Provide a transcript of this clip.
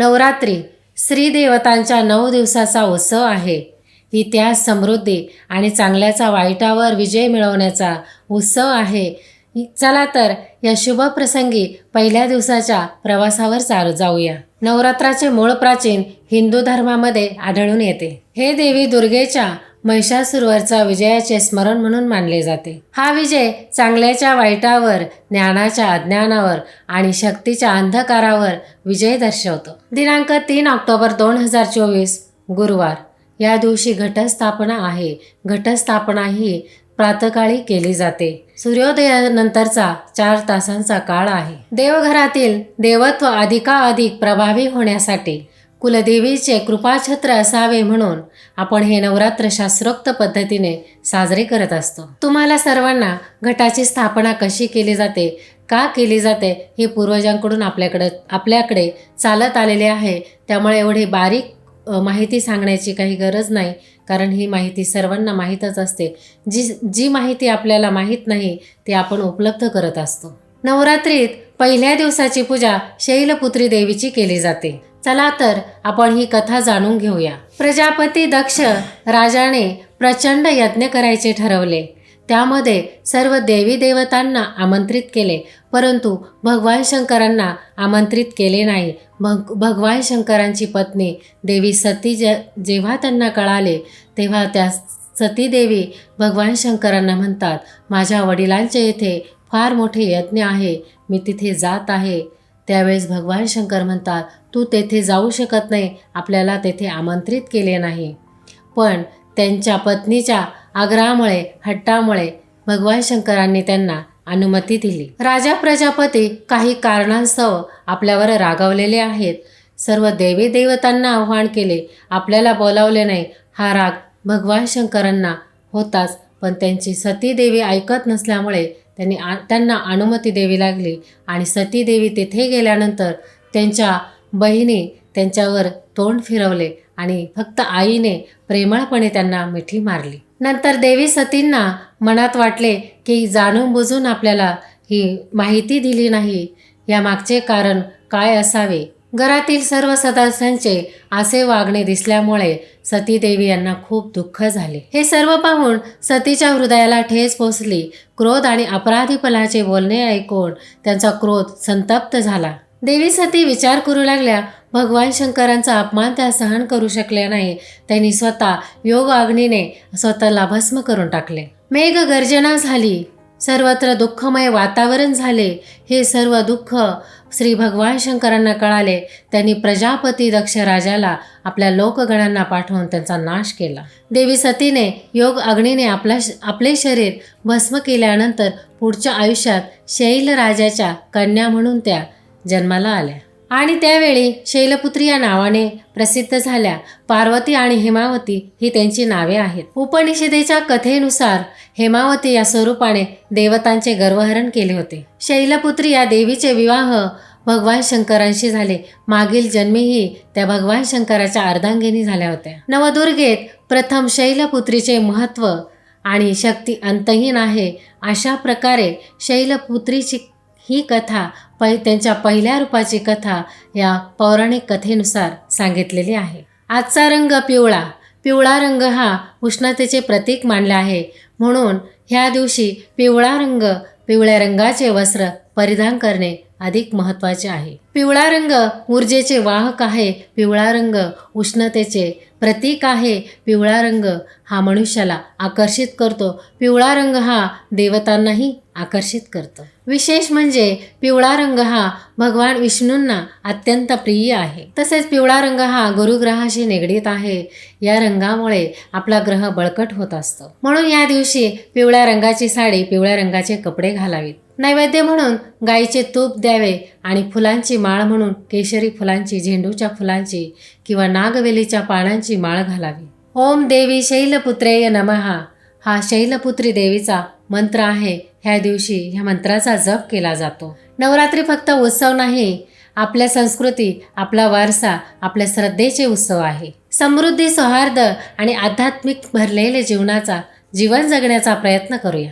नवरात्री श्रीदेवतांच्या नऊ दिवसाचा उत्सव आहे. इतिहास समृद्धी आणि चांगल्याचा वाईटावर विजय मिळवण्याचा उत्सव आहे. चला तर या शुभ प्रसंगी पहिल्या दिवसाच्या प्रवासावर चाल जाऊया. नवरात्राचे मूळ प्राचीन हिंदू धर्मामध्ये आढळून येते. हे देवी दुर्गेच्या महिषासुरवरचा विजयाचे स्मरण म्हणून मानले जाते. हा विजय चांगल्याच्या वाईटावर ज्ञानाच्या अज्ञानावर आणि शक्तीच्या अंधकारावर विजय दर्शवतो. दिनांक तीन ऑक्टोबर दोन हजार चोवीस गुरुवार. या दिवशी घटस्थापना आहे. घटस्थापना ही प्रातकाळी केली जाते. सूर्योदयानंतरचा चार तासांचा काळ आहे. देवघरातील देवत्व अधिकाधिक प्रभावी होण्यासाठी कुलदेवीचे कृपाछत्र असावे म्हणून आपण हे नवरात्र शास्त्रोक्त पद्धतीने साजरे करत असतो. तुम्हाला सर्वांना घटाची स्थापना कशी केली जाते का केली जाते हे पूर्वजांकडून आपल्याकडे आपल्याकडे चालत आलेले आहे. त्यामुळे एवढी बारीक माहिती सांगण्याची काही गरज नाही कारण ही माहिती सर्वांना माहीतच असते. जी जी माहिती आपल्याला माहीत नाही ती आपण उपलब्ध करत असतो. नवरात्रीत पहिल्या दिवसाची पूजा शैलपुत्री देवीची केली जाते. चला तर आपण ही कथा जाणून घेऊया. प्रजापती दक्ष राजाने प्रचंड यज्ञ करायचे ठरवले. त्यामध्ये सर्व देवी देवतांना आमंत्रित केले परंतु भगवान शंकरांना आमंत्रित केले नाही. भग भगवान शंकरांची पत्नी देवी सती जे जेव्हा त्यांना कळाले तेव्हा त्या सती देवी भगवान शंकरांना म्हणतात माझ्या वडिलांचे येथे फार मोठे यज्ञ आहे मी तिथे जात आहे. त्यावेळेस भगवान शंकर म्हणतात तू तेथे जाऊ शकत नाही आपल्याला तेथे आमंत्रित केले नाही. पण त्यांच्या पत्नीच्या आग्रहामुळे हट्टामुळे भगवान शंकरांनी त्यांना अनुमती दिली. राजा प्रजापती काही कारणांसह आपल्यावर रागावलेले आहेत. सर्व देवी देवतांना आव्हान केले. आपल्याला बोलावले नाही. हा राग भगवान शंकरांना होताच पण त्यांची सती देवी ऐकत नसल्यामुळे त्यांनी आ त्यांना अनुमती द्यावी लागली. आणि सती देवी तेथे गेल्यानंतर त्यांच्या बहिणी त्यांच्यावर तोंड फिरवले आणि फक्त आईने प्रेमळपणे त्यांना मिठी मारली. नंतर देवी सतींना मनात वाटले की जाणून बुजून आपल्याला ही माहिती दिली नाही. यामागचे कारण काय असावे? घरातील सर्व सदस्यांचे असे वागणे दिसल्यामुळे सतीदेवी यांना खूप दुःख झाले. हे सर्व पाहून सतीच्या हृदयाला ठेस पोचली. क्रोध आणि अपराधीपणाचे बोलणे ऐकून त्यांचा क्रोध संतप्त झाला. देवी सती विचार करू लागल्या भगवान शंकरांचा अपमान त्या सहन करू शकल्या नाही. त्यांनी स्वतः योग अग्नीने स्वतःला भस्म करून टाकले. मेघ गर्जना झाली. सर्वत्र दुःखमय वातावरण झाले. हे सर्व दुःख श्री भगवान शंकरांना कळाले. त्यांनी प्रजापती दक्ष राजाला आपल्या लोकगणांना पाठवून त्यांचा नाश केला. देवी सतीने योग अग्नीने आपला आपले शरीर भस्म केल्यानंतर पुढच्या आयुष्यात शैल राजाच्या कन्या म्हणून त्या जन्माला आल्या. आणि त्यावेळी शैलपुत्री या नावाने प्रसिद्ध झाल्या. पार्वती आणि हेमावती ही त्यांची नावे आहेत. उपनिषदेच्या कथेनुसार हेमावती या स्वरूपाने देवतांचे गर्वहरण केले होते. शैलपुत्री या देवीचे विवाह भगवान शंकरांशी झाले. मागील जन्मीही त्या भगवान शंकराच्या अर्धांगिनी झाल्या होत्या. नवदुर्गेत प्रथम शैलपुत्रीचे महत्त्व आणि शक्ती अंतहीन आहे अशा प्रकारे शैलपुत्रीची ही कथा पै त्यांच्या पहिल्या रूपाची कथा या पौराणिक कथेनुसार सांगितलेली आहे. आजचा रंग पिवळा. पिवळा रंग हा उष्णतेचे प्रतीक मानले आहे. म्हणून ह्या दिवशी पिवळा रंग पिवळ्या रंगाचे वस्त्र परिधान करणे अधिक महत्त्वाचे आहे. पिवळा रंग ऊर्जेचे वाहक आहे. पिवळा रंग उष्णतेचे प्रतीक आहे पिवळा रंग. हा मनुष्याला आकर्षित करतो. पिवळा रंग हा देवतांनाही आकर्षित करतो. विशेष म्हणजे पिवळा रंग हा भगवान विष्णूंना अत्यंत प्रिय आहे. तसेच पिवळा रंग हा गुरुग्रहाशी निगडीत आहे. या रंगामुळे आपला ग्रह बळकट होत असतो. म्हणून या दिवशी पिवळ्या रंगाची साडी पिवळ्या रंगाचे कपडे घालावीत. नैवेद्य म्हणून गाईचे तूप द्यावे आणि फुलांची माळ म्हणून केशरी फुलांची झेंडूच्या फुलांची किंवा नागवेलीच्या पानांची माळ घालावी. ओम देवी शैलपुत्रेय नमहा हा शैलपुत्री देवीचा मंत्र आहे. ह्या दिवशी ह्या मंत्राचा जप केला जातो. नवरात्री फक्त उत्सव नाही आपल्या संस्कृती आपला वारसा आपल्या श्रद्धेचे उत्सव आहे. समृद्धी सौहार्द आणि आध्यात्मिक भरलेले जीवनाचा जीवन जगण्याचा प्रयत्न करूया.